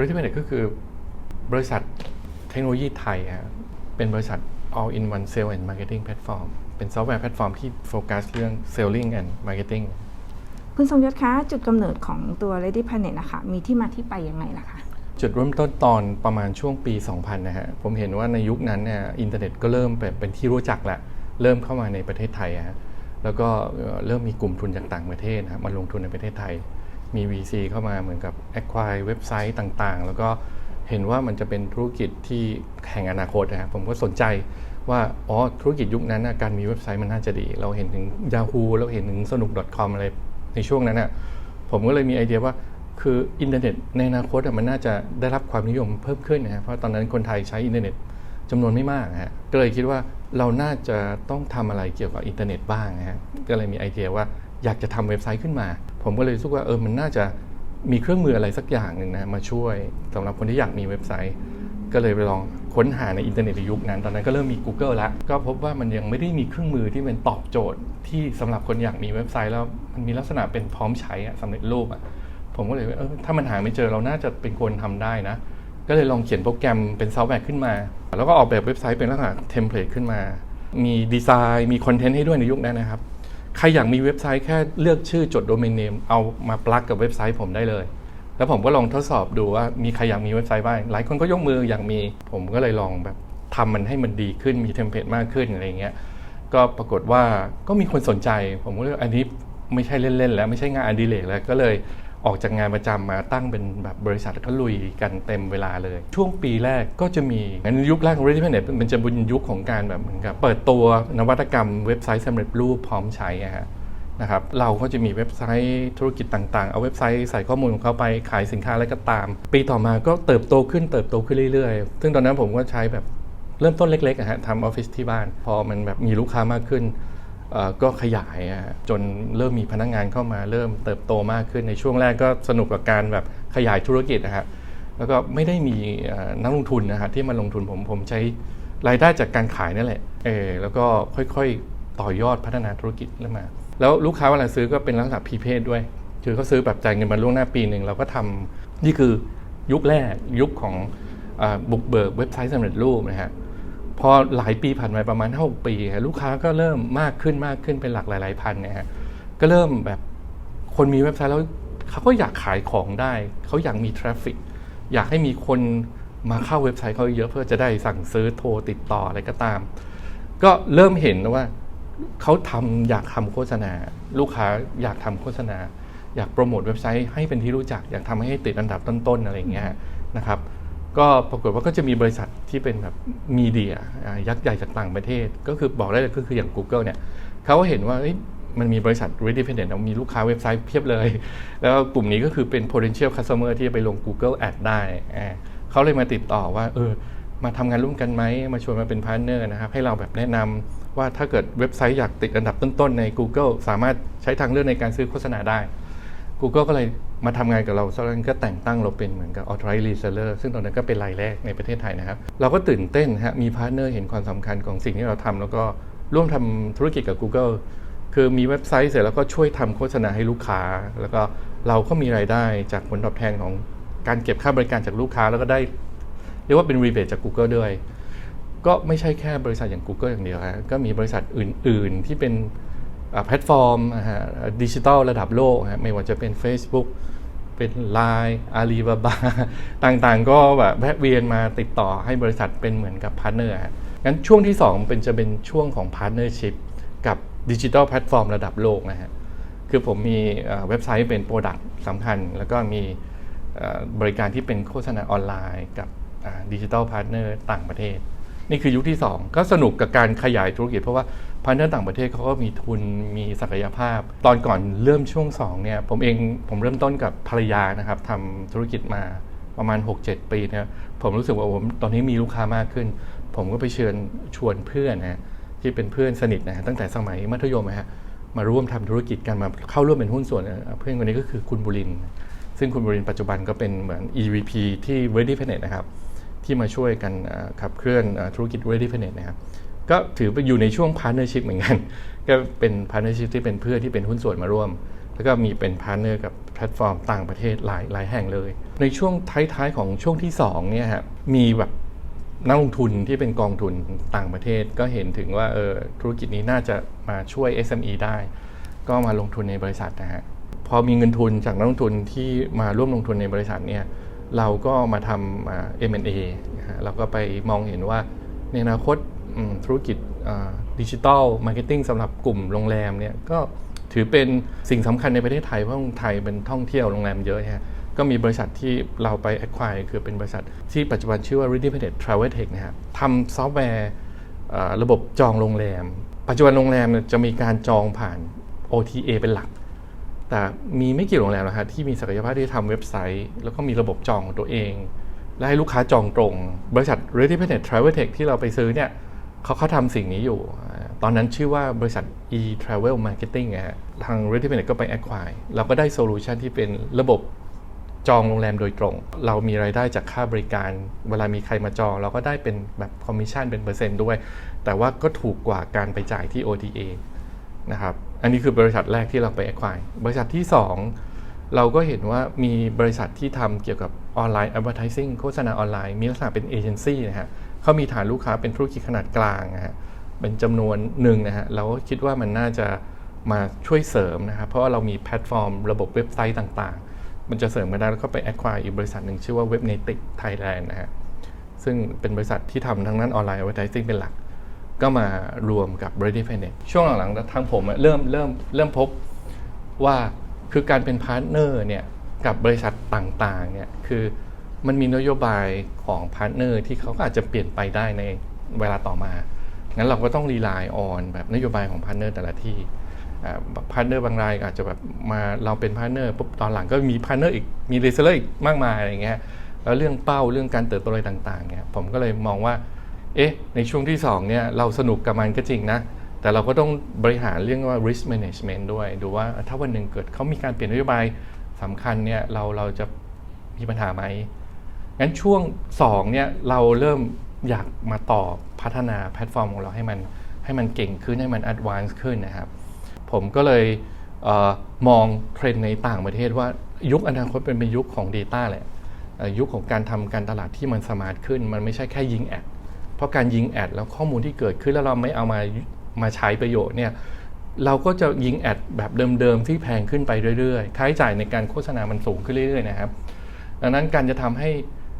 Ready Planet ก็คือบริษัทเทคโนโลยีไทยฮะเป็นบริษัท all in one sales and marketing platform เป็นซอฟต์แวร์แพลตฟอร์มที่โฟกัสเรื่อง selling and marketing คุณทรงยศคะจุดกำเนิดของตัว Lady Planet นะคะมีที่มาที่ไปยังไงล่ะคะ จุดเริ่มต้นตอนประมาณช่วงปี 2000 นะฮะ ผมเห็นว่าในยุคนั้นเนี่ยอินเทอร์เน็ตก็เริ่มแบบเป็นที่รู้จักละ เริ่มเข้ามาในประเทศไทยอะฮะแล้วก็เอ่อเริ่มมีกลุ่มทุนจากต่างประเทศนะฮะมาลงทุนในประเทศไทย มี VC เข้ามาเหมือนกับ acquire เว็บไซต์ต่างๆ แล้วก็เห็นว่ามันจะเป็นธุรกิจที่แห่งอนาคตนะฮะผมก็สนใจว่าอ๋อธุรกิจยุคนั้นนะการมีเว็บไซต์มันน่าจะดี เราเห็นถึง Yahoo เราเห็นถึงสนุก .com อะไรในช่วงนั้นน่ะผมก็เลยมีไอเดียว่าคืออินเทอร์เน็ตในอนาคตมันน่าจะได้รับความนิยมเพิ่มขึ้นนะเพราะตอนนั้นคนไทยใช้อินเทอร์เน็ตจำนวนไม่มากฮะก็เลยคิดว่าเราน่าจะต้องทำอะไรเกี่ยวกับอินเทอร์เน็ตบ้างนะฮะก็เลยมีไอเดียว่าอยากจะทำเว็บไซต์ขึ้นมา ผมก็เลยรู้สึกว่าเออมันน่าจะมีเครื่องมืออะไรสักอย่างหนึ่งนะมาช่วยสำหรับคนที่อยากมีเว็บไซต์ ก็เลยไปลองค้นหาในอินเทอร์เน็ตในยุคนั้น ตอนนั้นก็เริ่มมี Google แล้วก็พบว่ามันยังไม่ได้มีเครื่องมือที่เป็นตอบโจทย์ ที่สำหรับคนอยากมีเว็บไซต์แล้วมันมีลักษณะเป็นพร้อมใช้อะสำเร็จรูปอะผมก็เลยเออถ้ามันหาไม่เจอเราน่าจะเป็นคนทำได้นะ ก็เลยลองเขียนโปรแกรมเป็นซอฟต์แวร์ขึ้นมา แล้วก็ออกแบบเว็บไซต์เป็นลักษณะเทมเพลตขึ้นมา มีดีไซน์มีคอนเทนต์ให้ด้วยในยุคนั้นนะครับ ใครอยากมีเว็บไซต์แค่เลือกชื่อจดโดเมนเนมเอามาปลักกับเว็บไซต์ผมได้เลย แล้วผมก็ลองทดสอบดูว่ามีใครอยากมีเว็บไซต์บ้างหลายคนก็ยกมืออยากมี ผมก็เลยลองแบบทำมันให้มันดีขึ้นมีเทมเพลตมากขึ้นอะไรเงี้ยก็ปรากฏว่าก็มีคนสนใจ ผมก็เลยอันนี้ไม่ใช่เล่นๆแล้วไม่ใช่งานอดิเรกแล้วก็เลย ออกจากงานประจำมาตั้งเป็นแบบบริษัทก็ลุยกันเต็มเวลาเลย ช่วงปีแรกก็จะมีในยุคแรกของ Ready Planet มันจะเป็นยุคของการแบบเหมือนกับเปิดตัวนวัตกรรมเว็บไซต์สำเร็จรูปพร้อมใช้อะฮะนะครับเราก็จะมีเว็บไซต์ธุรกิจต่างๆ เอาเว็บไซต์ใส่ข้อมูลของเขาไปขายสินค้าอะไรก็ตาม ปีต่อมาก็เติบโตขึ้นเติบโตขึ้นเรื่อยๆ ซึ่งตอนนั้นผมก็ใช้แบบเริ่มต้นเล็กๆอะฮะทำออฟฟิศที่บ้าน พอมันแบบมีลูกค้ามากขึ้น ก็ขยายอะฮะจนเริ่มมีพนักงานเข้ามาเริ่มเติบโตมากขึ้นในช่วงแรกก็สนุกกับการแบบขยายธุรกิจนะฮะแล้วก็ไม่ได้มีนักลงทุนนะฮะที่มาลงทุนผมผมใช้รายได้จากการขายนั่นแหละเออแล้วก็ค่อยๆต่อยอดพัฒนาธุรกิจขึ้นมา แล้วลูกค้าเวลาซื้อก็เป็นลักษณะพีเพดด้วยคือเขาซื้อแบบจ่ายเงินมาล่วงหน้าปีหนึ่งเราก็ทำนี่คือยุคแรกยุคของอบุกเบิกเว็บไซต์สำเร็จรูปนะฮะ พอหลายปีผ่านไปประมาณ6ปีลูกค้าก็เริ่มมากขึ้นมากขึ้นเป็นหลักหลาย ๆ พันนะฮะก็เริ่มแบบคนมีเว็บไซต์แล้วเขาก็อยากขายของได้เขาอยากมีทราฟฟิกอยากให้มีคนมาเข้าเว็บไซต์เขาเยอะเพื่อจะได้สั่งซื้อโทรติดต่ออะไรก็ตาม ก็เริ่มเห็นว่าเขาทำอยากทำโฆษณา ลูกค้าอยากทำโฆษณา อยากโปรโมทเว็บไซต์ให้เป็นที่รู้จัก อยากทำให้ติดอันดับต้นๆอะไรอย่างเงี้ยนะครับ ก็ปรากฏว่าก็จะมีบริษัทที่เป็นแบบมีเดียยักษ์ใหญ่จากต่างประเทศ ก็คือบอกได้เลยก็คืออย่าง Google เนี่ยเขาก็เห็นว่ามันมีบริษัท Ready Planet มีลูกค้าเว็บไซต์เพียบเลย แล้วกลุ่มนี้ก็คือเป็น potential customer ที่จะไปลง Google Ad ได้เขาเลยมาติดต่อว่าเออมาทำงานร่วมกันไหมมาชวนมาเป็นพาร์ทเนอร์นะครับให้เราแบบแนะนำว่าถ้าเกิดเว็บไซต์อยากติดอันดับต้นๆใน Google สามารถใช้ทางเลือกในการซื้อโฆษณาได้ Google ก็เลย มาทำงานกับเราแล้วก็แต่งตั้งเราเป็นเหมือนกับ authorized reseller ซึ่งตอนนั้นก็เป็นรายแรกในประเทศไทยนะครับ เราก็ตื่นเต้นฮะมีพาร์ทเนอร์เห็นความสำคัญของสิ่งที่เราทำแล้วก็ร่วมทำธุรกิจกับ Google คือมีเว็บไซต์เสร็จแล้วก็ช่วยทำโฆษณาให้ลูกค้า แล้วก็เราก็มีรายได้จากผลตอบแทนของการเก็บค่าบริการจากลูกค้าแล้วก็ได้ เรียกว่าเป็นรีเบทจาก Google ด้วย ก็ไม่ใช่แค่บริษัทอย่าง Google อย่างเดียวฮะก็มีบริษัทอื่น ๆ ที่เป็น แพลตฟอร์มดิจิทัลระดับโลกไม่ว่าจะเป็น Facebook เป็น Line Alibaba ต่างๆ ก็แบบแวะเวียนมาติดต่อให้บริษัทเป็นเหมือนกับพาร์ทเนอร์งั้นช่วงที่ 2 เป็นจะเป็นช่วงของพาร์ทเนอร์ชิพกับดิจิทัลแพลตฟอร์มระดับโลกนะฮะคือผมมีเว็บไซต์เป็นโปรดักต์สำคัญ แล้วก็มีบริการที่เป็นโฆษณาออนไลน์กับดิจิทัลพาร์ทเนอร์ต่างประเทศ นี่คือยุคที่ 2 ก็สนุกกับการขยายธุรกิจเพราะว่าพาร์ทเนอร์ต่างประเทศเขาก็มีทุนมีศักยภาพ ตอนก่อนเริ่มช่วง2เนี่ยผมเองผมเริ่มต้นกับภรรยานะครับทำธุรกิจมาประมาณ 6-7 ปีเนี่ยผมรู้สึกว่าผมตอนนี้มีลูกค้ามากขึ้น ผมก็ไปเชิญชวนเพื่อนนะที่เป็นเพื่อนสนิทนะตั้งแต่สมัยมัธยมนะฮะมาร่วมทำธุรกิจกันมาเข้าร่วมเป็นหุ้นส่วนเอ่อเพื่อนคนนี้ก็คือคุณบุริน ซึ่งคุณบุรินปัจจุบันก็เป็นเหมือน EVP ที่ Ready Planet นะครับ ที่มาช่วยกันขับเคลื่อนธุรกิจ Ready Planet นะครับก็ถือไปอยู่ในช่วง partnership เหมือนกัน ก็เป็น partnership ที่เป็นเพื่อนที่เป็นหุ้นส่วนมาร่วม แล้วก็มีเป็นพาร์เนอร์กับแพลตฟอร์มต่างประเทศหลายหลายแห่งเลย ในช่วงท้ายๆของช่วงที่2เนี่ยฮะมีแบบนักลงทุนที่เป็นกองทุนต่างประเทศ ก็เห็นถึงว่าเออธุรกิจนี้น่าจะมาช่วย SME ได้ ก็มาลงทุนในบริษัทนะฮะพอมีเงินทุนจากนักลงทุนที่มาร่วมลงทุนในบริษัทเนี่ย เราก็มาทำอ่า M&A นะฮะเราก็ไปมองเห็นว่าในอนาคตธุรกิจดิจิทัลมาร์เก็ตติ้งสำหรับกลุ่มโรงแรมเนี่ยก็ถือเป็นสิ่งสำคัญในประเทศไทย เพราะไทยเป็นท่องเที่ยวโรงแรมเยอะฮะก็มีบริษัทที่เราไป acquire คือเป็นบริษัทที่ปัจจุบันชื่อว่า Ready Planet Travel Tech นะฮะทำซอฟต์แวร์ระบบจองโรงแรม ปัจจุบันโรงแรมเนี่ยจะมีการจองผ่าน OTA เป็นหลัก แต่มีไม่กี่โรงแรมนะฮะที่มีศักยภาพที่ทำเว็บไซต์ แล้วก็มีระบบจองของตัวเอง และให้ลูกค้าจองตรง บริษัท Ready Planet Travel Tech ที่เราไปซื้อเนี่ยเขาเขาทำสิ่งนี้อยู่ ตอนนั้นชื่อว่าบริษัท e travel marketing นะฮะทาง Ready Planet ก็ไป acquire เราก็ได้โซลูชันที่เป็นระบบจองโรงแรมโดยตรง เรามีรายได้จากค่าบริการ เวลามีใครมาจอง เราก็ได้เป็นแบบคอมมิชชั่นเป็นเปอร์เซ็นต์ด้วย แต่ว่าก็ถูกกว่าการไปจ่ายที่ OTA นะครับ อันนี้คือบริษัทแรกที่เราไป acquire บริษัทที่ 2 เราก็เห็นว่ามีบริษัทที่ทำเกี่ยวกับออนไลน์ advertising โฆษณาออนไลน์มีลักษณะเป็นเอเจนซี่นะฮะเขามีฐานลูกค้าเป็นธุรกิจขนาดกลางนะฮะเป็นจำนวนหนึ่งนะฮะเราก็คิดว่ามันน่าจะมาช่วยเสริมนะครับเพราะว่าเรามีแพลตฟอร์มระบบเว็บไซต์ต่างๆ มันจะเสริมกันได้แล้วก็ไป acquire อีกบริษัทหนึ่งชื่อว่า Webnatic Thailand นะฮะซึ่งเป็นบริษัทที่ทำทั้งนั้นออนไลน์ advertising เป็นหลัก ก็มารวมกับ Ready Planet ช่วงหลังๆทางผมเริ่มเริ่มเริ่มพบว่าคือการเป็นพาร์ทเนอร์เนี่ยกับบริษัทต่างๆเนี่ยคือมันมีนโยบายของพาร์ทเนอร์ที่เขาก็อาจจะเปลี่ยนไปได้ในเวลาต่อมา งั้นเราก็ต้องรีไลน์ออนแบบนโยบายของพาร์ทเนอร์แต่ละที่พาร์ทเนอร์บางรายอาจจะแบบมาเราเป็นพาร์ทเนอร์ปุ๊บตอนหลังก็มีพาร์ทเนอร์อีกมีรีเซลเลอร์อีกมากมายอะไรเงี้ยแล้วเรื่องเป้าเรื่องการเติบโตอะไรต่างๆเนี่ยผมก็เลยมองว่า เอ๊ะ ในช่วงที่2เนี่ยเราสนุกกับมันก็จริงนะ แต่เราก็ต้องบริหารเรื่องว่า risk management ด้วย ดูว่าถ้าวันหนึ่งเกิดเขามีการเปลี่ยนนโยบายสำคัญเนี่ยเราเราจะมีปัญหาไหม งั้นช่วง2เนี่ยเราเริ่มอยากมาต่อพัฒนาแพลตฟอร์มของเราให้มันให้มันเก่งขึ้นให้มัน advance ขึ้นนะครับ ผมก็เลยเออมองเทรนด์ในต่างประเทศว่ายุคอนาคตเป็นเป็นยุคของ Data แหละยุคของการทำการตลาดที่มันสมาร์ทขึ้น มันไม่ใช่แค่ยิงแอด เพราะการยิงแอดแล้วข้อมูลที่เกิดขึ้นแล้วเราไม่เอามามาใช้ประโยชน์เนี่ยเราก็จะยิงแอดแบบเดิมๆที่แพงขึ้นไปเรื่อยๆ ค่าใช้จ่ายในการโฆษณามันสูงขึ้นเรื่อยๆนะครับ ดังนั้นการจะทำให้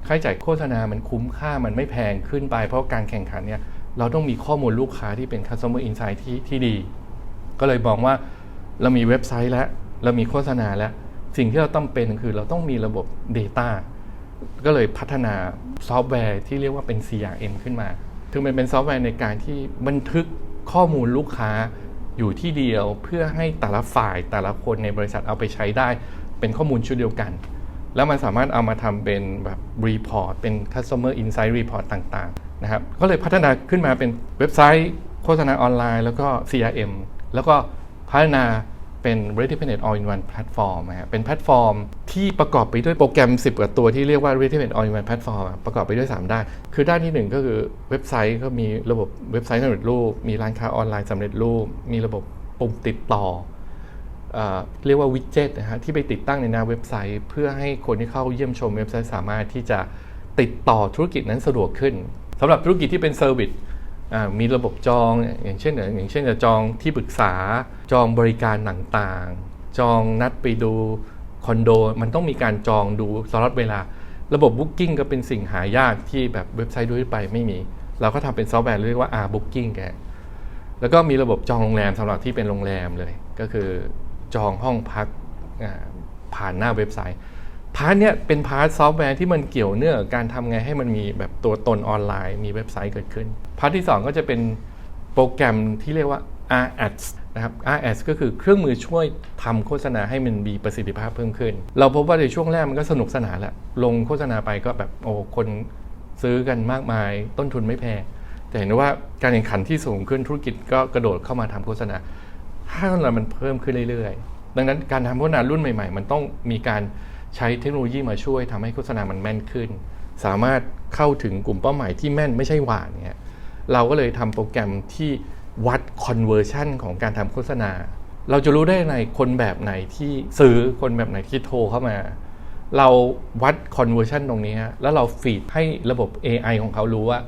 ค่าใช้จ่ายโฆษณามันคุ้มค่ามันไม่แพงขึ้นไป เพราะการแข่งขันเนี่ยเราต้องมีข้อมูลลูกค้าที่เป็น customer insight ที่ที่ดี ก็เลยมองว่าเรามีเว็บไซต์แล้ว เรามีโฆษณาแล้ว สิ่งที่เราต้องเป็นคือเราต้องมีระบบ Data ก็เลยพัฒนาซอฟต์แวร์ที่เรียกว่าเป็น CRM ขึ้นมาถึงมันเป็นซอฟต์แวร์ในการที่บันทึกข้อมูลลูกค้าอยู่ที่เดียวเพื่อให้แต่ละฝ่ายแต่ละคนในบริษัทเอาไปใช้ได้ เป็นข้อมูลชุดเดียวกัน แล้วมันสามารถเอามาทำเป็นแบบรีพอร์ตเป็น customer insight report ต่างๆนะครับก็เลยพัฒนาขึ้นมาเป็นเว็บไซต์ โฆษณาออนไลน์ แล้วก็ CRM แล้วก็พัฒนา เป็น Ready Planet All in One Platform นะฮะเป็นแพลตฟอร์มที่ประกอบไปด้วยโปรแกรม 10กว่าตัวที่เรียกว่า Ready Planet All in One Platform ประกอบไปด้วย 3 ด้าน คือด้านที่ 1 ก็คือเว็บไซต์ก็มีระบบเว็บไซต์สำเร็จรูป มีร้านค้าออนไลน์สำเร็จรูป มีระบบปุ่มติดต่อเอเรียกว่าวิดเจ็ตนะฮะที่ไปติดตั้งในหน้าเว็บไซต์ เพื่อให้คนที่เข้าเยี่ยมชมเว็บไซต์สามารถที่จะติดต่อธุรกิจนั้นสะดวกขึ้นสำหรับธุรกิจที่เป็นเซอร์วิส มีระบบจองอย่างเช่นอย่างเช่นจะจองที่ปรึกษาจองบริการต่างๆ จองนัดไปดูคอนโดมันต้องมีการจองดูสล็อตเวลา ระบบ Booking ก็เป็นสิ่งหายากที่แบบเว็บไซต์ด้วยไปไม่มี เราก็ทำเป็นซอฟต์แวร์เรียกว่า R Booking แกแล้วก็มีระบบจองโรงแรมสำหรับที่เป็นโรงแรมเลย ก็คือจองห้องพักผ่านหน้าเว็บไซต์ พาร์ทเนี้ยเป็นพาร์ทซอฟต์แวร์ที่มันเกี่ยวเนื่องกับการทำไงให้มันมีแบบตัวตนออนไลน์ มีเว็บไซต์เกิดขึ้น พาร์ทที่ 2 ก็จะเป็นโปรแกรมที่เรียกว่า RAds นะครับ RAds ก็คือเครื่องมือช่วยทำโฆษณาให้มันมีประสิทธิภาพเพิ่มขึ้น เราพบว่าในช่วงแรกมันก็สนุกสนานแหละลงโฆษณาไปก็แบบโอ้คนซื้อกันมากมาย ต้นทุนไม่แพงแต่เห็นว่าการแข่งขันที่สูงขึ้นธุรกิจก็กระโดดเข้ามาทำโฆษณาถ้าเรามันเพิ่มขึ้นเรื่อยๆ ดังนั้นการทำโฆษณารุ่นใหม่ ๆ มันต้องมีการ ใช้เทคโนโลยีมาช่วยทำให้โฆษณามันแม่นขึ้น สามารถเข้าถึงกลุ่มเป้าหมายที่แม่นไม่ใช่หวานเนี่ยเราก็เลยทำโปรแกรมที่วัด conversion ของการทำโฆษณา เราจะรู้ได้ในคนแบบไหนที่ซื้อคนแบบไหนที่โทรเข้ามา เราวัด conversion ตรงนี้ฮะแล้วเราฟีดให้ระบบ AI ของเขารู้ว่า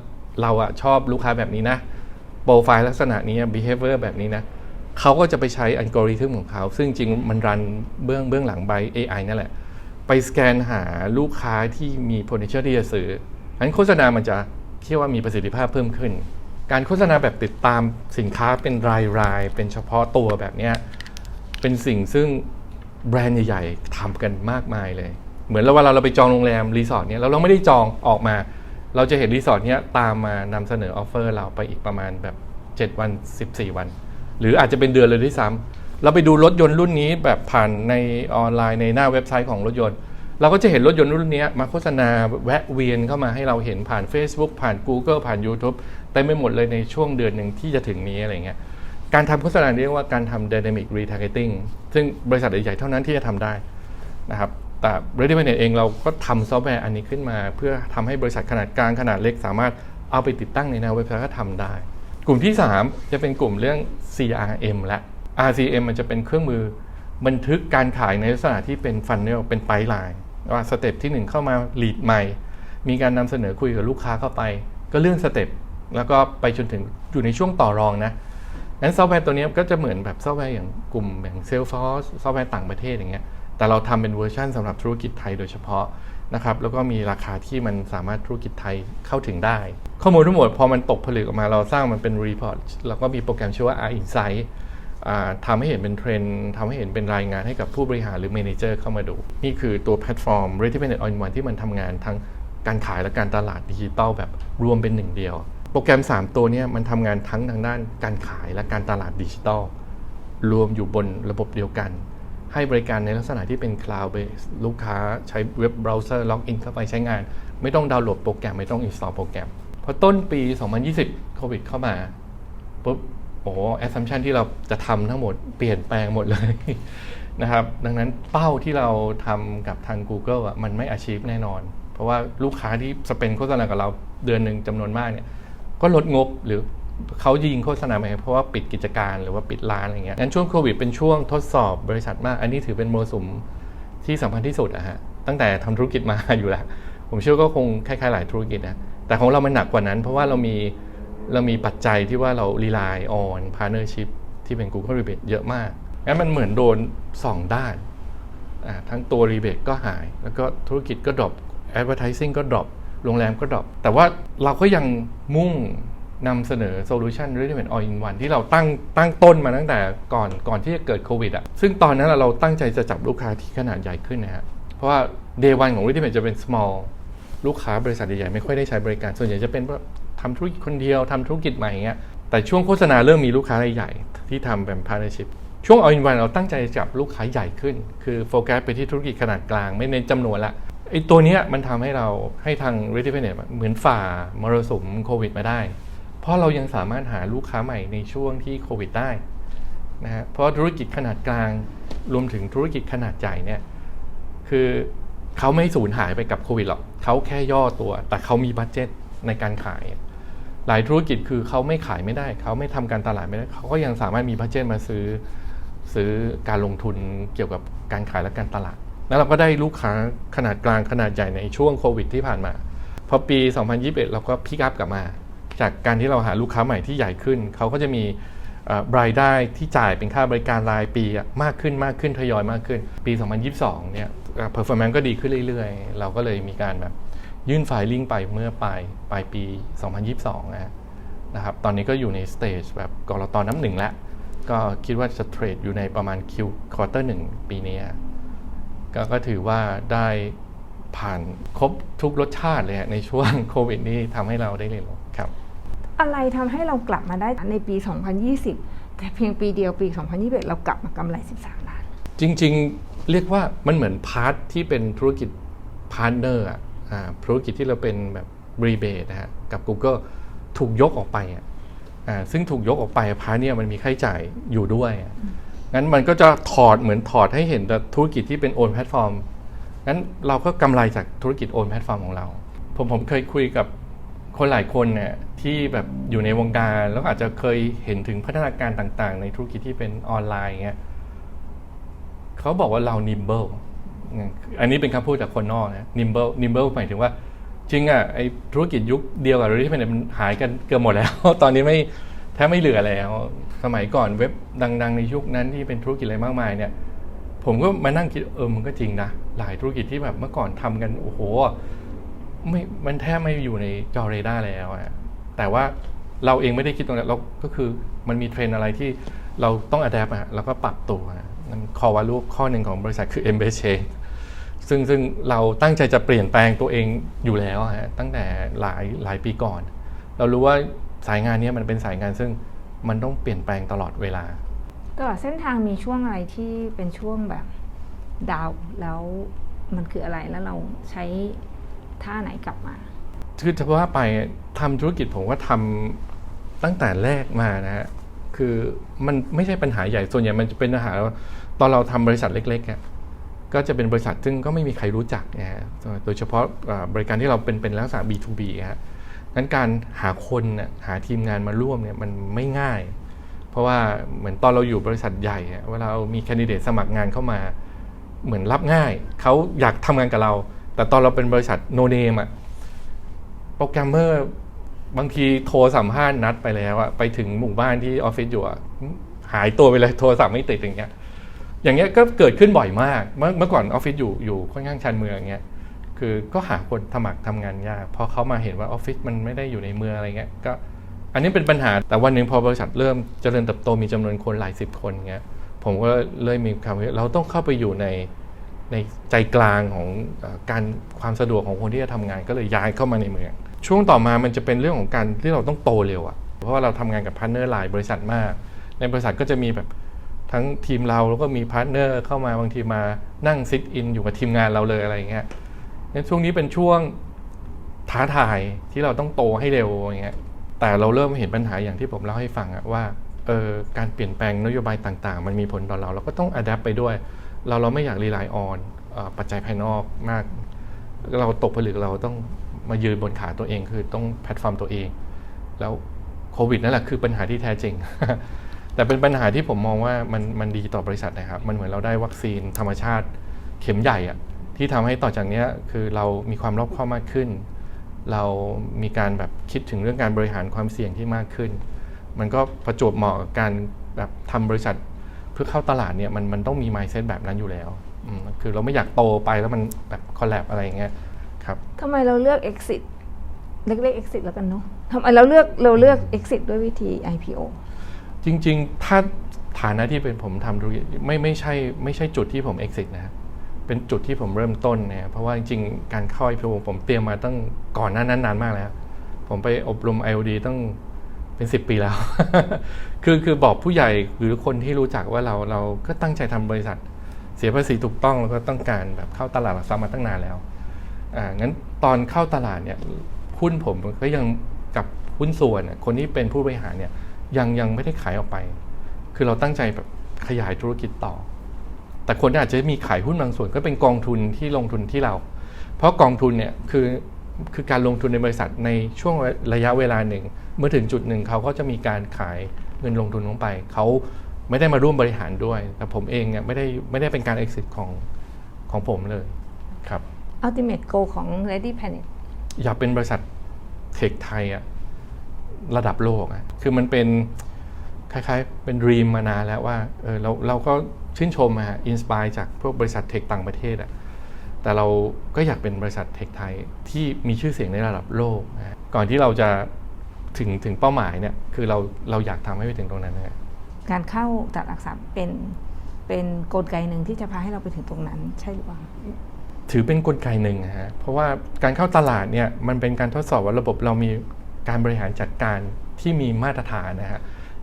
เราอะชอบลูกค้าแบบนี้นะโปรไฟล์ลักษณะนี้ behavior แบบนี้นะเขาก็จะไปใช้อัลกอริทึมของเขา ซึ่งจริงมันรันเบื้องเบื้องหลัง by AI นั่นแหละ ไปสแกนหาลูกค้าที่มี potential ที่จะซื้ออันนโฆษณามันจะเชื่อว่ามีประสิทธิภาพเพิ่มขึ้น การโฆษณาแบบติดตามสินค้าเป็นรายรายเป็นเฉพาะตัวแบบนี้เป็นสิ่งซึ่งแบรนด์ใหญ่ๆทำกันมากมายเลย เหมือนเราเวลาเราไปจองโรงแรมรีสอร์ทเนี้ยแล้วเราไม่ได้จองออกมา เราจะเห็นรีสอร์ทเนี้ยตามมานำเสนอออฟเฟอร์เราไปอีกประมาณแบบ 7 วัน 14 วัน หรืออาจจะเป็นเดือนเลยด้วยซ้ำ เราไปดูรถยนต์รุ่นนี้แบบผ่านในออนไลน์ในหน้าเว็บไซต์ของรถยนต์ เราก็จะเห็นรถยนต์รุ่นนี้มาโฆษณาแวะเวียนเข้ามาให้เราเห็นผ่าน Facebook ผ่าน Google ผ่าน YouTube เต็มไปหมดเลยในช่วงเดือนหนึ่งที่จะถึงนี้อะไรเงี้ยการทำโฆษณาเรียกว่าการทำ dynamic retargeting ซึ่งบริษัทใหญ่ๆเท่านั้นที่จะทำได้นะครับแต่ Ready Planet เองเราก็ทำซอฟต์แวร์อันนี้ขึ้นมา เพื่อทำให้บริษัทขนาดกลางขนาดเล็ก สามารถเอาไปติดตั้งในหน้าเว็บไซต์ก็ทำได้ กลุ่มที่ 3 จะเป็นกลุ่มเรื่อง CRM และ RCM มันจะเป็นเครื่องมือ บันทึกการขายในลักษณะที่เป็นฟันเนลเป็นไ i ไลน์ว่าสเต็ปที่ 1 เข้ามาลีดใหม่ มีการนำเสนอคุยกับลูกค้าเข้าไป ก็เลื่อนสเต็ปแล้วก็ไปจนถึงอยู่ในช่วงต่อรองนะนั้นซอฟต์แวร์ตัวนี้ก็จะเหมือนแบบซอฟต์แวร์อย่างกลุ่มอย่าง Salesforce ซอฟต์แวร์ต่างประเทศอย่างเงี้ยแต่เราทำเป็นเวอร์ชันสำหรับธุรกิจไทยโดยเฉพาะนะครับแล้วก็มีราคาที่มันสามารถธุรกิจไทยเข้าถึงได้ ข้อมูลทั้งหมดพอมันตกผลึกออกมาเราสร้างมันเป็นรีพอร์ตเราก็มีโปรแกรมชื่อว่า R Insight อ่าทำให้เห็นเป็นเทรนด์ทำให้เห็นเป็นรายงานให้กับผู้บริหารหรือเมนเจอร์เข้ามาดู นี่คือตัวแพลตฟอร์ม Ready Planet All in One ที่มันทำงานทั้งการขายและการตลาดดิจิตอลแบบรวมเป็นหนึ่งเดียว โปรแกรม 3 ตัวนี้มันทำงานทั้งทางด้านการขายและการตลาดดิจิตอลรวมอยู่บนระบบเดียวกัน ให้บริการในลักษณะที่เป็น cloud base ลูกค้าใช้เว็บเบราว์เซอร์ล็อกอินเข้าไปใช้งาน ไม่ต้องดาวน์โหลดโปรแกรมไม่ต้อง install โปรแกรมพอต้นปี 2020 โควิดเข้ามาปุ๊บ โอ้แอสซัมชันที่เราจะทำทั้งหมดเปลี่ยนแปลงหมดเลยนะครับ ดังนั้นเป้าที่เราทำกับทาง Google อะมันไม่ achieve แน่นอน เพราะว่าลูกค้าที่สเปนโฆษณากับเราเดือนหนึ่งจำนวนมากเนี่ยก็ลดงบหรือเขายิงโฆษณาไปเพราะว่าปิดกิจการหรือว่าปิดร้านอะไรเงี้ยงั้นช่วงโควิดเป็นช่วงทดสอบบริษัทมาก อันนี้ถือเป็นมสุมที่สำคัญที่สุดอะฮะตั้งแต่ทำธุรกิจมาอยู่แล้ว ผมเชื่อก็คงคล้ายๆหลายธุรกิจนะแต่ของเรามันหนักกว่านั้น เพราะว่าเรามี เรามีปัจจัยที่ว่าเรา rely on partnership ที่เป็น Google Rebate เยอะมาก งั้นมันเหมือนโดน 2 ด้าน ทั้งตัว rebate ก็หาย แล้วก็ธุรกิจก็ดรอป advertising ก็ดรอป โรงแรมก็ดรอป แต่ว่าเราก็ยังมุ่งนำเสนอโซลูชัน Ready Made All in One ที่เราตั้งตั้งต้นมาตั้งแต่ก่อนก่อนที่จะเกิดโควิดอะ ซึ่งตอนนั้นเราตั้งใจจะจับลูกค้าที่ขนาดใหญ่ขึ้นนะฮะ เพราะว่า day one ของ Ready Made จะเป็น small ลูกค้าบริษัทใหญ่ๆไม่ค่อยได้ใช้บริการ ส่วนใหญ่จะเป็น ทำธุรกิจคนเดียวทำธุรกิจใหม่เงี้ยแต่ช่วงโฆษณาเริ่มมีลูกค้ารายใหญ่ที่ทำเป็น partnership ช่วง all in one เราตั้งใจจับลูกค้าใหญ่ขึ้น คือโฟกัสไปที่ธุรกิจขนาดกลาง ไม่เน้นจำนวนละไอ้ตัวเนี้ยมันทำให้เราให้ทาง Ready Planet เหมือนฝ่ามรสุมโควิดมาได้ เพราะเรายังสามารถหาลูกค้าใหม่ในช่วงที่โควิดได้นะฮะเพราะธุรกิจขนาดกลางรวมถึงธุรกิจขนาดใหญ่เนี่ยคือเขาไม่สูญหายไปกับโควิดหรอกเขาแค่ย่อตัว แต่เขามีบัตเจ็ตในการขาย หลายธุรกิจคือเขาไม่ขายไม่ได้ เขาไม่ทำการตลาดไม่ได้เขาก็ยังสามารถมีบัตเจ็ตมาซื้อซื้อการลงทุนเกี่ยวกับการขายและการตลาด แล้วเราก็ได้ลูกค้าขนาดกลางขนาดใหญ่ในช่วงโควิดที่ผ่านมาพอปี 2021 เราก็พิกอัพกลับมา จากการที่เราหาลูกค้าใหม่ที่ใหญ่ขึ้น เขาก็จะมีรายได้ที่จ่ายเป็นค่าบริการรายปีมากขึ้นมากขึ้นทยอยมากขึ้น ปี 2022 เนี่ยเพอร์ฟอร์แมนซ์ก็ดีขึ้นเรื่อยๆ เราก็เลยมีการแบบ ยื่นไฟลิ่งไปเมื่อปลายปลายปี 2022 นะนะครับ ตอนนี้ก็อยู่ในสเตจแบบกรตน้ำหนึ่งแล้ว ก็คิดว่าจะเทรดอยู่ในประมาณคิวควอเตอร์หนึ่งปีนี้ก็ก็ถือว่าได้ผ่านครบทุกรสชาติเลยฮะในช่วงโควิดนี้ทำให้เราได้เรียนรู้ครับ อะไรทำให้เรากลับมาได้ในปี 2020 แต่เพียงปีเดียวปี 2021 เรากลับมากำไร 13 ล้าน จริง ๆ เรียกว่ามันเหมือนพาร์ทที่เป็นธุรกิจพาร์ทเนอร์อะอ่า ธุรกิจที่เราเป็นแบบรีเบทนะฮะกับ Google ถูกยกออกไปอะซึ่งถูกยกออกไปพาร์ทเนี่ยมันมีค่าใช้จ่ายอยู่ด้วยอะงั้นมันก็จะถอดเหมือนถอดให้เห็นแต่ธุรกิจที่เป็นโอนแพลตฟอร์มงั้นเราก็กำไรจากธุรกิจโอนแพลตฟอร์มของเรา ผมผมเคยคุยกับคนหลายคนเนี่ยที่แบบอยู่ในวงการ แล้วอาจจะเคยเห็นถึงพัฒนาการต่างๆ ในธุรกิจที่เป็นออนไลน์เงี้ยเขาบอกว่าเรา nimble อันนี้เป็นคำพูดจากคนนอกนะ nimble nimble หมายถึงว่า จริงอะไอธุรกิจยุคเดียวกับเราที่เป็นมันหายกันเกือบหมดแล้ว ตอนนี้ไม่แทบไม่เหลือแล้ว สมัยก่อนเว็บดัง ๆ ในยุคนั้นที่เป็นธุรกิจอะไรมากมายเนี่ย ผมก็มานั่งคิดเออมันก็จริงนะ หลายธุรกิจที่แบบเมื่อก่อนทำกันโอ้โหไม่มันแทบไม่อยู่ในจอเรดาร์แล้วอะแต่ว่าเราเองไม่ได้คิดตรงนั้นเราก็คือมันมีเทรนอะไรที่เราต้องอัดแอปอะแล้วก็ปรับตัวนั่นคอวาลูข้อหนึ่งของบริษัทคือ embrace change ซึ่งซึ่งเราตั้งใจจะเปลี่ยนแปลงตัวเองอยู่แล้วฮะตั้งแต่หลายหลายปีก่อน เรารู้ว่าสายงานเนี้ยมันเป็นสายงานซึ่งมันต้องเปลี่ยนแปลงตลอดเวลา ตลอดเส้นทางมีช่วงอะไรที่เป็นช่วงแบบดาวน์แล้วมันคืออะไรแล้วเราใช้ท่าไหนกลับมาคือจะว่าไปทำธุรกิจผมว่าทำตั้งแต่แรกมานะฮะคือมันไม่ใช่ปัญหาใหญ่ส่วนใหญ่มันจะเป็นปัญหาว่าตอนเราทำบริษัทเล็กๆอะ ก็จะเป็นบริษัทซึ่งก็ไม่มีใครรู้จักนะฮะโดยเฉพาะบริการที่เราเป็นเป็นลักษณะ B2B ฮะงั้นการหาคนหาทีมงานมาร่วมเนี่ยมันไม่ง่าย เพราะว่าเหมือนตอนเราอยู่บริษัทใหญ่อะเวลาเรามีแคนดิเดตสมัครงานเข้ามาเหมือนรับง่าย เขาอยากทำงานกับเรา แต่ตอนเราเป็นบริษัทโนเนมอะโปรแกรมเมอร์บางทีโทรสัมภาษณ์นัดไปแล้วอะไปถึงหมู่บ้านที่ออฟฟิศอยู่อะหายตัวไปเลยโทรศัพท์ไม่ติดอย่างเงี้ย อย่างเงี้ยก็เกิดขึ้นบ่อยมาก เมื่อเมื่อก่อนออฟฟิศอยู่อยู่ค่อนข้างชานเมืองเงี้ยคือก็หาคนสมัครทำงานยากพราะเขามาเห็นว่าออฟฟิศมันไม่ได้อยู่ในเมืองอะไรเงี้ยก็อันนี้เป็นปัญหาแต่วันหนึ่งพอบริษัทเริ่มเจริญเติบโตมีจำนวนคนหลายสิบคนเงี้ยผมก็เลยมีคำว่าเราต้องเข้าไปอยู่ในในใจกลางของการความสะดวกของคนที่จะทำงานก็เลยย้ายเข้ามาในเมือง ช่วงต่อมามันจะเป็นเรื่องของการที่เราต้องโตเร็วอะเพราะว่าเราทำงานกับพาร์ทเนอร์หลายบริษัทมาก ในบริษัทก็จะมีแบบ ทั้งทีมเราแล้วก็มีพาร์ทเนอร์เข้ามาบางทีมานั่งซิทอินอยู่กับทีมงานเราเลยอะไรอย่างเงี้ยในช่วงนี้เป็นช่วงท้าทายที่เราต้องโตให้เร็วอย่างเงี้ยแต่เราเริ่มเห็นปัญหาอย่างที่ผมเล่าให้ฟังอะว่าเออการเปลี่ยนแปลงนโยบายต่าง ๆ มันมีผลต่อเรา เราก็ต้องอัดแอปไปด้วย เราเราไม่อยากรีไลออนปัจจัยภายนอกมาก เราตกผลึกเราต้องมายืนบนขาตัวเองคือต้องแพลตฟอร์มตัวเอง แล้วโควิดนั่นแหละคือปัญหาที่แท้จริง แต่เป็นปัญหาที่ผมมองว่ามันมันดีต่อบริษัทนะครับ มันเหมือนเราได้วัคซีนธรรมชาติเข็มใหญ่อะที่ทำให้ต่อจากนี้คือเรามีความรอบคอบมากขึ้น เรามีการแบบคิดถึงเรื่องการบริหารความเสี่ยงที่มากขึ้น มันก็ประจวบเหมาะกับการแบบทำบริษัทเพื่อเข้าตลาดเนี่ยมันมันต้องมี mindset แบบนั้นอยู่แล้วคือเราไม่อยากโตไปแล้วมันแบบคอลแลบอะไรอย่างเงี้ยครับทำไมเราเลือก exit เรียกๆ exit แล้วกันเนาะทำไมเราเลือกเราเลือก exit ด้วยวิธี IPO จริงๆ ถ้าฐานะที่เป็นผมทำธุรกิจไม่ไม่ใช่ไม่ใช่จุดที่ผม exit นะเป็นจุดที่ผมเริ่มต้นเนี่ยเพราะว่าจริงๆ การเข้า IPO ผมเตรียมมาตั้งก่อนหน้านั้นนานมากแล้ว ผมไปอบรม IOD ตั้งเป็น 10 ปีแล้ว คือคือบอกผู้ใหญ่หรือคนที่รู้จักว่าเราเราก็ตั้งใจทำบริษัท เสียภาษีถูกต้องแล้วก็ต้องการแบบเข้าตลาดหลักทรัพย์มาตั้งนานแล้วอ่างั้นตอนเข้าตลาดเนี่ยหุ้นผมก็ยังกับหุ้นส่วนคนที่เป็นผู้บริหารเนี่ย ยังยังไม่ได้ขายออกไป คือเราตั้งใจแบบขยายธุรกิจต่อ แต่คนอาจจะมีขายหุ้นบางส่วนก็เป็นกองทุนที่ลงทุนที่เรา เพราะกองทุนเนี่ยคือคือการลงทุนในบริษัทในช่วงระยะเวลาหนึ่ง เมื่อถึงจุดหนึ่งเขาก็จะมีการขายเงินลงทุนลงไป เขาไม่ได้มาร่วมบริหารด้วย แต่ผมเองเนี่ยไม่ได้ไม่ได้เป็นการ exit ของของผมเลยครับ ultimate goal ของ Ready Planet อยากเป็นบริษัทเทคไทยอะ ระดับโลกอะคือมันเป็นคล้ายๆ เป็นรีมมานานแล้วว่าเออเราเราก็ชื่นชมอะฮะอินสปายจากพวกบริษัทเทคต่างประเทศอะแต่เราก็อยากเป็นบริษัทเทคไทยที่มีชื่อเสียงในระดับโลกนะฮะก่อนที่เราจะถึงถึงเป้าหมายเนี่ยคือเราเราอยากทำให้ไปถึงตรงนั้นนะฮะการเข้าตลาดหลักทรัพย์เป็นเป็นกลไกหนึ่งที่จะพาให้เราไปถึงตรงนั้นใช่หรือเปล่าถือเป็นกลไกหนึ่งนะฮะเพราะว่าการเข้าตลาดเนี่ยมันเป็นการทดสอบว่าระบบเรามี การบริหารจัดการที่มีมาตรฐานนะฮะ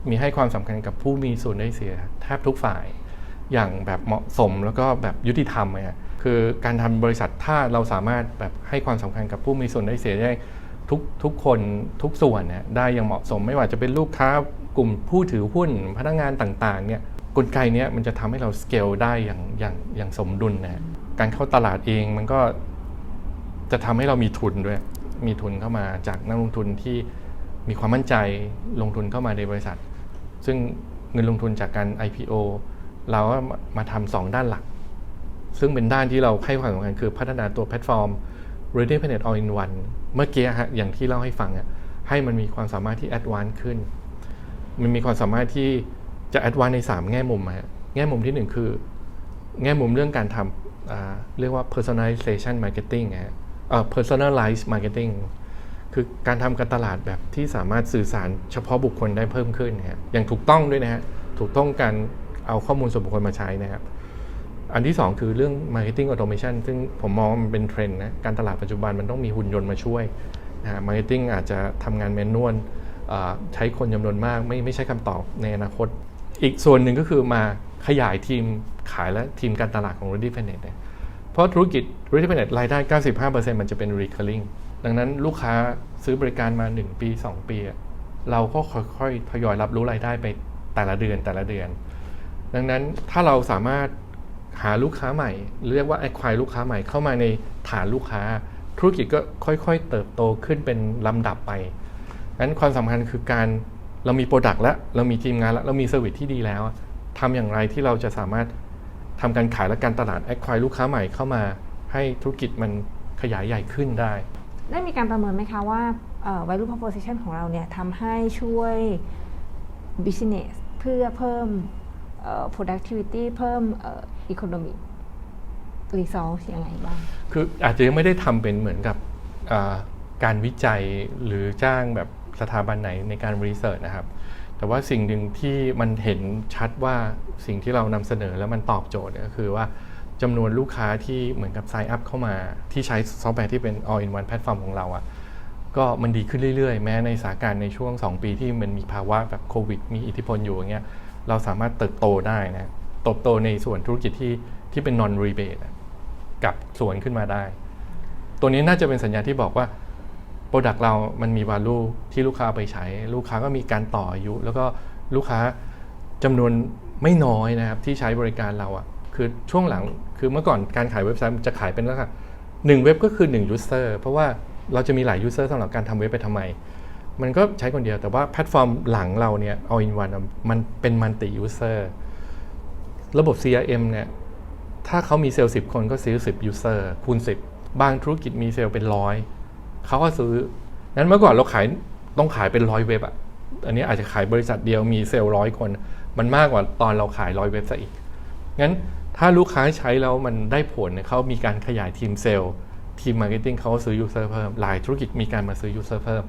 มีให้ความสำคัญกับผู้มีส่วนได้เสียแทบทุกฝ่าย อย่างแบบเหมาะสมแล้วก็แบบยุติธรรมนะฮะคือการทำบริษัทถ้าเราสามารถแบบให้ความสำคัญกับผู้มีส่วนได้เสียได้ทุกทุกคนทุกส่วนเนะได้อย่างเหมาะสมไม่ว่าจะเป็นลูกค้ากลุ่มผู้ถือหุ้นพนักงานต่างๆเนี่ยกลไกเนี้ยมันจะทำให้เราสเกลได้อย่างอย่างอย่างสมดุลนะฮะการเข้าตลาดเองมันก็จะทำให้เรามีทุนด้วย มีทุนเข้ามาจากนักลงทุนที่มีความมั่นใจลงทุนเข้ามาในบริษัท ซึ่งเงินลงทุนจากการ IPO เราก็มาทำสองด้านหลัก ซึ่งเป็นด้านที่เราให้ความสำคัญคือพัฒนาตัวแพลตฟอร์ม Ready Planet All in One เมื่อกี้ฮะอย่างที่เล่าให้ฟังอะให้มันมีความสามารถที่ advance ขึ้น มันมีความสามารถที่จะ advance ใน 3 แง่มุมฮะแง่มุมที่ 1 คือ แง่มุมเรื่องการทำเรียกว่า personalization marketing ฮะ personalized marketing คือการทำการตลาดแบบที่สามารถสื่อสารเฉพาะบุคคลได้เพิ่มขึ้นนะฮะอย่างถูกต้องด้วยนะฮะถูกต้องการเอาข้อมูลส่วนบุคคลมาใช้นะครับ อันที่ 2 คือเรื่อง marketing automation ซึ่งผมมองมันเป็นเทรนด์นะการตลาดปัจจุบันมันต้องมีหุ่นยนต์มาช่วยนะฮะ marketing อาจจะทำงานแมนนวลใช้คนจำนวนมากไม่ไม่ใช่คำตอบในอนาคต อีกส่วนหนึ่งก็คือมาขยายทีมขายและทีมการตลาดของ Ready Planet เนี่ยเพราะธุรกิจ Ready Planet รายได้ 95%มันจะเป็น recurring ดังนั้นลูกค้าซื้อบริการมา 1 ปี 2 ปีอะเราก็ค่อยๆทยอยรับรู้รายได้ไปแต่ละเดือนแต่ละเดือน ดังนั้นถ้าเราสามารถหาลูกค้าใหม่ เรียกว่า acquire ลูกค้าใหม่เข้ามาในฐานลูกค้า ธุรกิจก็ค่อยๆ เติบโตขึ้นเป็นลำดับไปนั้นความสำคัญคือการเรามีโปรดักต์แล้ว เรามีทีมงานแล้ว เรามีเซอร์วิสที่ดีแล้วทำอย่างไรที่เราจะสามารถทำการขายและการตลาด acquire ลูกค้าใหม่เข้ามา ให้ธุรกิจมันขยายใหญ่ขึ้นได้ ได้มีการประเมินไหมคะว่าเอ่อ value proposition ของเราเนี่ยทำให้ช่วย business เพื่อเพิ่มเอ่อ productivity เพิ่มเอ่อ economic resource ยังไงบ้าง คืออาจจะยังไม่ได้ทำเป็นเหมือนกับอ่าการวิจัยหรือจ้างแบบสถาบันไหนในการรีเสิร์ชนะครับ แต่ว่าสิ่งหนึ่งที่มันเห็นชัดว่าสิ่งที่เรานำเสนอแล้วมันตอบโจทย์เนี่ยก็คือว่า จำนวนลูกค้าที่เหมือนกับ sign up เข้ามาที่ใช้ซอฟต์แวร์ที่เป็น all in one แพลตฟอร์มของเราอะ่ะก็มันดีขึ้นเรื่อยๆ แม้ในสถานการณ์ในช่วง 2 ปีที่มันมีภาวะแบบโควิด มีอิทธิพลอยู่อย่างเงี้ยเราสามารถเติบโตได้นะเติบโตในส่วนธุรกิจที่ที่เป็น non rebate กับส่วนขึ้นมาได้ ตัวนี้น่าจะเป็นสัญญาณที่บอกว่าโปรดักต์เรามันมี value ที่ลูกค้าไปใช้ ลูกค้าก็มีการต่ออายุ แล้วก็ลูกค้าจำนวนไม่น้อยนะครับที่ใช้บริการเราอะ่ะ คือช่วงหลังคือเมื่อก่อนการขายเว็บไซต์จะขายเป็นลักษณะหนึ่งเว็บก็คือ1 user เพราะว่าเราจะมีหลาย user สำหรับการทำเว็บไปทำไม มันก็ใช้คนเดียวแต่ว่าแพลตฟอร์มหลังเราเนี่ย all in one อะมันเป็น multi user ระบบ CRM เนี่ย ถ้าเขามีเซลล์10 คนก็ซื้อ 10 user คูณ 10 บางธุรกิจมีเซลล์เป็นร้อยเขาก็ซื้อนั้นเมื่อก่อนเราขายต้องขายเป็นร้อยเว็บอะอันนี้อาจจะขายบริษัทเดียวมีเซลล์ร้อยคน มันมากกว่าตอนเราขายร้อยเว็บซะอีกงั้น ถ้าลูกค้าใช้แล้วมันได้ผลเนี่ยเขามีการขยายทีมเซลล์ทีมมาร์เก็ตติ้งเขาก็ซื้อยูเซอร์เพิ่มหลายธุรกิจมีการมาซื้อยูเซอร์เพิ่ม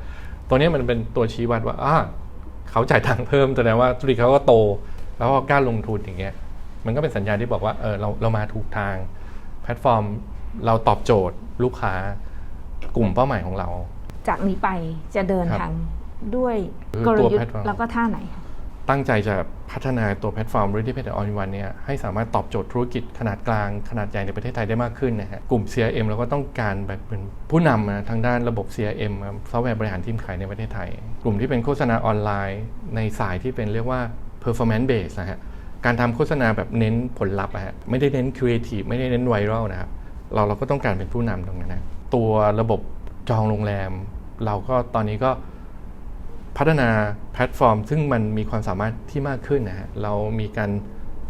ตัวนี้มันเป็นตัวชี้วัดว่าอ่าเขาจ่ายตังค์เพิ่มแสดงว่าธุรกิจเขาก็โต แล้วก็กล้าลงทุนอย่างเงี้ยมันก็เป็นสัญญาณที่บอกว่าเออเราเรามาถูกทาง แพลตฟอร์มเราตอบโจทย์ลูกค้ากลุ่มเป้าหมายของเรา จากนี้ไปจะเดินครับทางด้วยคือกลตัวยุทแพลตธ์ฟอร์มแล้วก็ท่าไหนคะ ตั้งใจจะพัฒนาตัวแพลตฟอร์ม Ready Pay All in One เนี่ยให้สามารถตอบโจทย์ธุรกิจขนาดกลางขนาดใหญ่ในประเทศไทยได้มากขึ้นนะฮะกลุ่ม CRM เราก็ต้องการแบบเป็นผู้นำนะทางด้านระบบ CRM ครับซอฟต์แวร์บริหารทีมขายในประเทศไทย กลุ่มที่เป็นโฆษณาออนไลน์ ในสายที่เป็นเรียกว่า performance base นะฮะการทำโฆษณาแบบเน้นผลลัพธ์อะฮะไม่ได้เน้น creative ไม่ได้เน้นไวรัลนะครับเราเราก็ต้องการเป็นผู้นำตรงนั้นนะตัวระบบจองโรงแรม เราก็ตอนนี้ก็ พัฒนาแพลตฟอร์ม ซึ่งมันมีความสามารถที่มากขึ้นนะฮะเรามีการ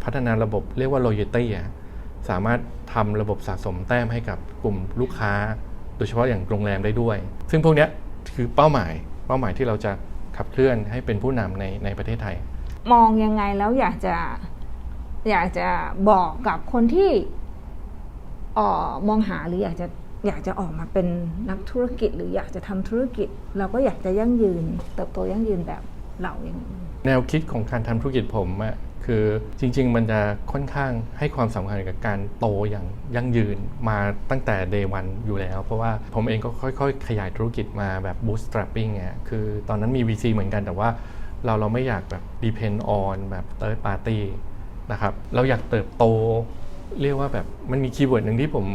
พัฒนาระบบเรียกว่า loyalty สามารถทำระบบสะสมแต้มให้กับกลุ่มลูกค้า โดยเฉพาะอย่างโรงแรมได้ด้วย ซึ่งพวกนี้คือเป้าหมายเป้าหมายที่เราจะขับเคลื่อนให้เป็นผู้นำในในประเทศไทย มองยังไงแล้วอยากจะอยากจะบอกกับคนที่ออมองหาหรืออยากจะ อยากจะออกมาเป็นนักธุรกิจ หรืออยากจะทำธุรกิจ เราก็อยากจะยั่งยืน เติบโตยั่งยืนแบบเราอย่างนี้แนวคิดของการทำธุรกิจผมอะคือจริง ๆ มันจะค่อนข้างให้ความสำคัญกับการโตอย่างยั่งยืนมาตั้งแต่ day one อยู่แล้ว เพราะว่าผมเองก็ค่อย ๆ ขยายธุรกิจมาแบบ bootstrapping อะคือตอนนั้นมี VC เหมือนกันแต่ว่าเราเราไม่อยากแบบ depend on แบบ third party นะครับ เราอยากเติบโต เรียกว่าแบบมันมีคีย์เวิร์ดหนึ่งที่ผม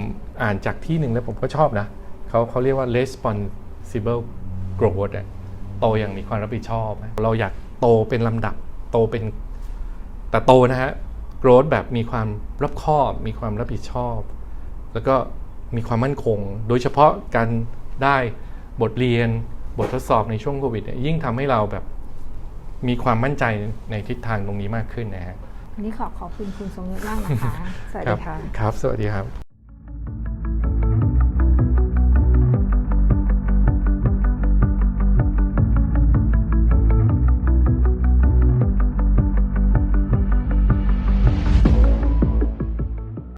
อ่านจากที่หนึ่งแล้วผมก็ชอบนะเขาเขาเรียกว่า responsible growth อะโตอย่างมีความรับผิดชอบ เราอยากโตเป็นลำดับ โตเป็นแต่โตนะฮะ growth แบบมีความรอบคอบ มีความรับผิดชอบ แล้วก็มีความมั่นคง โดยเฉพาะการได้บทเรียน บททดสอบในช่วงโควิดยิ่งทำให้เราแบบมีความมั่นใจในทิศทางตรงนี้มากขึ้นนะฮะ วันนี้ขอบขอบคุณคุณทรงยศมากนะคะ สวัสครัดีค่ะ ครับ สวัสดีครับ